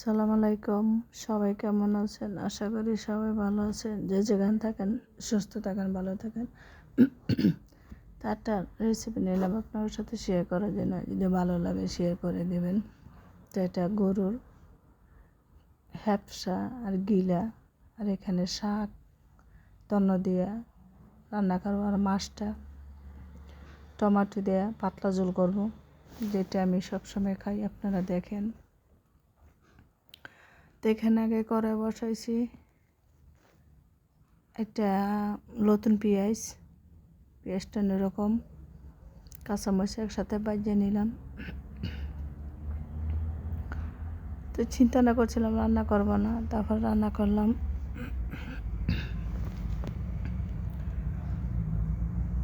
সালাম আলাইকুম। সবাই কেমন আছেন? আশা করি সবাই ভালো আছেন। যে যেখানে থাকেন, সুস্থ থাকেন, ভালো থাকেন। তারটা রেসিপি নিলাম আপনার সাথে শেয়ার করার জন্য। যদি ভালো লাগে শেয়ার করে দেবেন। তো এটা গরুর হ্যাপসা আর গিলা আর এখানে শাক, তন্ন দিয়া রান্না করব আর মাছটা। টমাটো দেয়া পাতলা ঝোল করব। যেটা আমি সবসময় খাই, আপনারা দেখেন। তো এখানে আগে করে বসাইছি। একটা নতুন পেঁয়াজ, পেঁয়াজটা এরকম কাঁচামরিচ একসাথে বাজিয়ে নিলাম। তো চিন্তা না করছিলাম রান্না করব না, তারপর রান্না করলাম।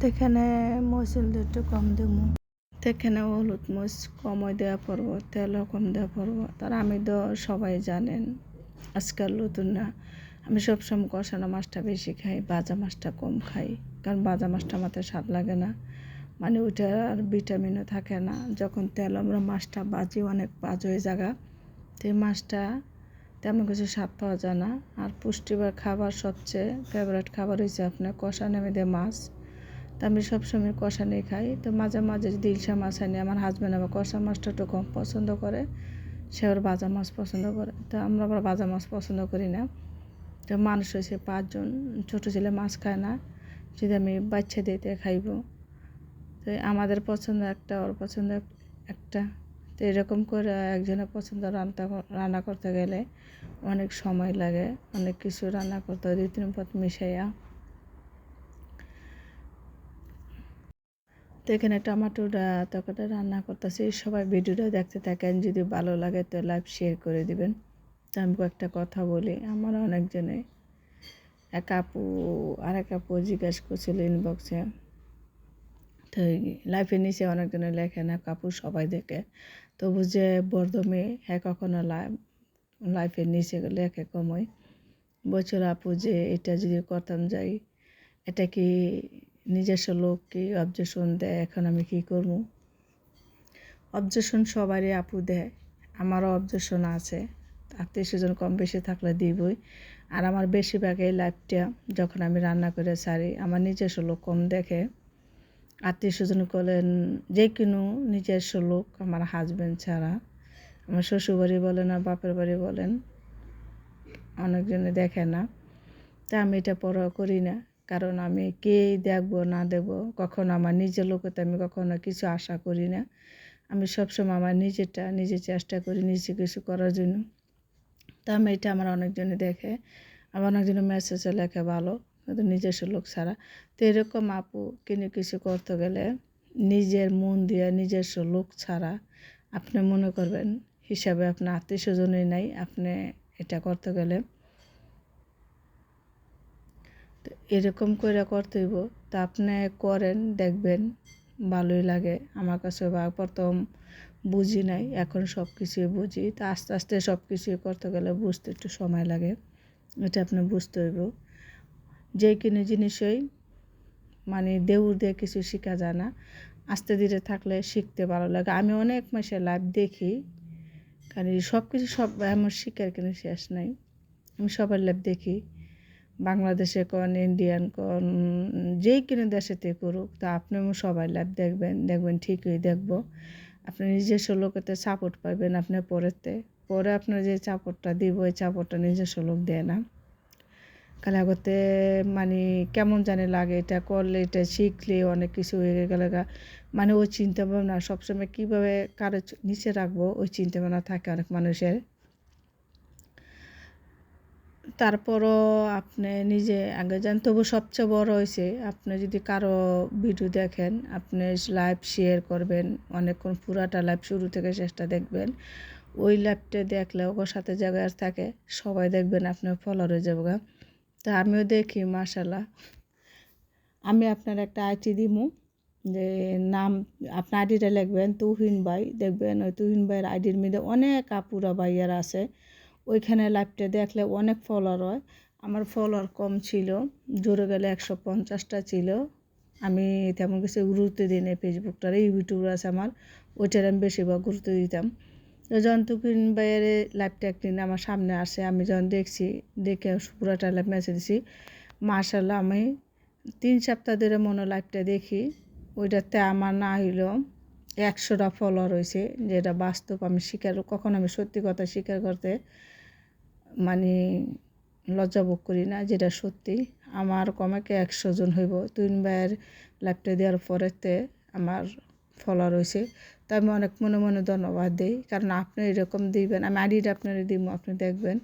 এখানে মশলা একটু কম দেবো। এখানে হলুদ মরিচ কমই দেওয়া পড়ব, তেলও কম দেওয়া পড়ব। তার আমি তো সবাই জানেন, আজকাল নতুন না আমি সবসময় কষানো মাছটা বেশি খাই বাজা মাছটা কম খাই। কারণ বাজা মাছটা আমাদের স্বাদ লাগে না। মানে ওইটা আর ভিটামিনও থাকে না। যখন তেল আমরা মাছটা বাজি অনেক বাজ হয়ে জায়গা তো এই মাছটা তেমন কিছু স্বাদ পাওয়া যায় না। আর পুষ্টিকর খাবার সবচেয়ে ফেভারিট খাবার হয়েছে আপনার কষা নেমে দিয়ে মাছ। তো আমি সবসময় কষা নিয়ে খাই। তো মাঝে মাঝে যদি মাছ আনি আমার হাজব্যান্ড আবার কষা মাছটা একটু কম পছন্দ করে। সে আবার ভাজা মাছ পছন্দ করে। তো আমরা আবার ভাজা মাছ পছন্দ করি না। তো মানুষ হয়েছে পাঁচজন, ছোটো ছেলে মাছ খায় না। যদি আমি বাচ্চা দিতে খাইব। তো আমাদের পছন্দ একটা, ওর পছন্দ একটা। তো এরকম করে একজনের পছন্দ রান্না রান্না করতে গেলে অনেক সময় লাগে, অনেক কিছু রান্না করতে হয় দুই তিন পথ মিশাইয়া। তো এখানে টমাটোটা তরকারিটা রান্না করতেছি। সবাই ভিডিওটা দেখতে থাকেন, যদি ভালো লাগে তো লাইভ শেয়ার করে দিবেন। তো আমি একটা কথা বলি। আমার অনেকজনে, এক আপু আর এক আপু জিজ্ঞেস করছিল ইনবক্সে তো লাইফের নিচে অনেকজনে লেখে না কাপু সবাই দেখে। তবু যে বর্ধমে হ্যাঁ কখনো লাইফের নিচে লেখে কমই। বছর আপু যে এটা যদি করতাম যাই, এটা কি নিজস্ব লোককে অবজেশন দেয়, এখন আমি কি করব? অবজেশন সবারই আপু দেয়, আমারও অবজেশন আছে। আত্মীয় স্বজন কম বেশি থাকলে দিবই। আর আমার বেশিরভাগ এই লাইফটা যখন আমি রান্না করে সারি আমার নিজস্ব লোক কম দেখে। আত্মীয় স্বজন করলেন যে কোনো নিজস্ব লোক আমার হাজব্যান্ড ছাড়া। আমার শ্বশুরবাড়ি বলেন আর বাপের বাড়ি বলেন, অনেকজনে দেখে না। তা আমি এটা পড়া করি না। কারণ আমি কে দেখব, না দেব কখনো আমার নিজের লোকেতে আমি কখনো কিছু আশা করি না। আমি সবসময় আমার নিজেরটা নিজে চেষ্টা করি নিজে কিছু করার জন্য। তা আমি এটা আমার অনেকজনে দেখে, আমার অনেকজনে মেসেজে লেখে ভালো, কিন্তু নিজস্ব লোক ছাড়া। তো এরকম আপু কিনে কিছু করতে গেলে নিজের মন দিয়ে নিজস্ব লোক ছাড়া আপনি মনে করবেন, হিসাবে আপনার আত্মীয় স্বজনই নাই, আপনি এটা করতে গেলে তো এরকম করে করতে হইব। তা আপনি করেন, দেখবেন ভালোই লাগে। আমার কাছে বা প্রথম বুঝি নাই, এখন সব কিছুই বুঝি। তা আস্তে আস্তে সব কিছুই করতে গেলে বুঝতে একটু সময় লাগে। এটা আপনি বুঝতে হইব। যে কোনো জিনিসই মানে দেউর দিয়ে কিছু শেখা যায় না। আস্তে ধীরে থাকলে শিখতে ভালো লাগে। আমি অনেক মাসে লাইভ দেখি, কারণ সব কিছু সব আমার শিখার কোনো শেষ নাই। আমি সবার লাইভ দেখি। বাংলাদেশে কোন ইন্ডিয়ান কোন যেই কোনো দেশেতে করুক, তা আপনিও সবাই লাভ দেখবেন দেখবেন ঠিকই দেখব। আপনি নিজস্ব লোকেতে সাপোর্ট পাবেন আপনার পরেতে পরে আপনার যে চাপড়টা দিব ওই চাপড়টা নিজস্ব লোক দেয় না। কালে আগতে মানে কেমন জানে লাগে এটা করলে, এটা শিখলে অনেক কিছু হয়ে গেলে মানে ওই চিন্তা ভাবনা সবসময় কীভাবে কারও নিচে রাখব, ওই চিন্তা ভাবনা থাকে অনেক মানুষের। তারপরও আপনি নিজে আগে যান, তবু সবচেয়ে বড় হয়েছে আপনি যদি কারও ভিডিও দেখেন, আপনি লাইভ শেয়ার করবেন, অনেকক্ষণ পুরাটা লাইভ শুরু থেকে শেষটা দেখবেন, ওই লাইভটা দেখলে ওর সাথে জায়গায় থাকে, সবাই দেখবেন আপনার ফলোয়ার হয়ে যাব তা আমিও দেখি মাশাল্লাহ আমি আপনার একটা আইটি দিমু, যে নাম, আপনার আইডিটা লিখবেন, তুহিন ভাই, দেখবেন ওই তুহিন ভাইয়ের আইডির মধ্যে অনেক আপুরা ভাইয়ার আছে। ওইখানে লাইভটা দেখলে অনেক ফলোয়ার হয়। আমার ফলোয়ার কম ছিল, জোরে গেলে একশো পঞ্চাশটা ছিল। আমি তেমন কিছু গুরুত্ব দিই না ফেসবুকটার ইউটিউব আছে আমার, ওইটার আমি বেশিরভাগ গুরুত্ব দিতাম। জন্তুকিন ভাইয়ের লাইভটা একদিন আমার সামনে আসে, আমি যখন দেখছি, দেখে পুরোটা লাইভ মেসেজ দিছি মার্শাল্লাহ আমি তিন সপ্তাহ ধরে মনে লাইভটা দেখি, ওইটাতে আমার না হইল একশোটা ফলোয়ার হয়েছে যেটা বাস্তব আমি স্বীকার, কখন আমি সত্যি কথা স্বীকার করতে মানে লজ্জা ভোগ করি না যেটা সত্যি। আমার কমাকে একশো জন হইব তিন ভাইয়ের লাইভটা দেওয়ার পরেতে আমার ফলোয়ার হয়েছে তো আমি অনেক মনে মনে ধন্যবাদ দিই, কারণ আপনি এরকম দিবেন, আমি আইডিটা আপনারা দিব আপনি দেখবেন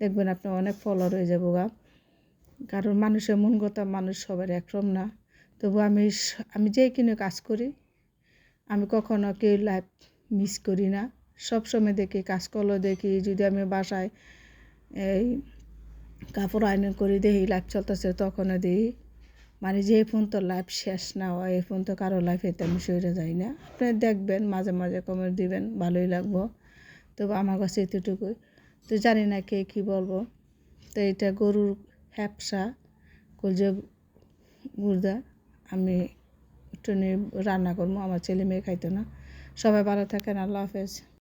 দেখবেন আপনি অনেক ফলোয়ার হয়ে যাব গা। কারণ মানুষের মন কথা মানুষ সবার একরম না। তবু আমি আমি যেই কিনে কাজ করি আমি কখনো কেউ লাইফ মিস করি না। সব সময় দেখি কাজ করলেও দেখি, যদি আমি বাসায় এই কাপড় আয়রন করে দেখি লাইফ চলতেছে, তখনও দিই মানে যে ফোন তো লাইফ শেষ না হয়, এই ফোন তো কারও লাইফ এতে আমি সরে যাই না। আপনি দেখবেন, মাঝে মাঝে কমেন্ট দিবেন, ভালোই লাগবো। তবু আমার কাছে এতটুকুই। তো জানি না কে কী বলব। তো এটা গরুর হ্যাপসা কলজে গুর্দা আমি একটু নিয়ে রান্না করব আমার ছেলে মেয়ে খাইতো না। সবাই ভালো থাকেন আল্লাহ হাফেজ।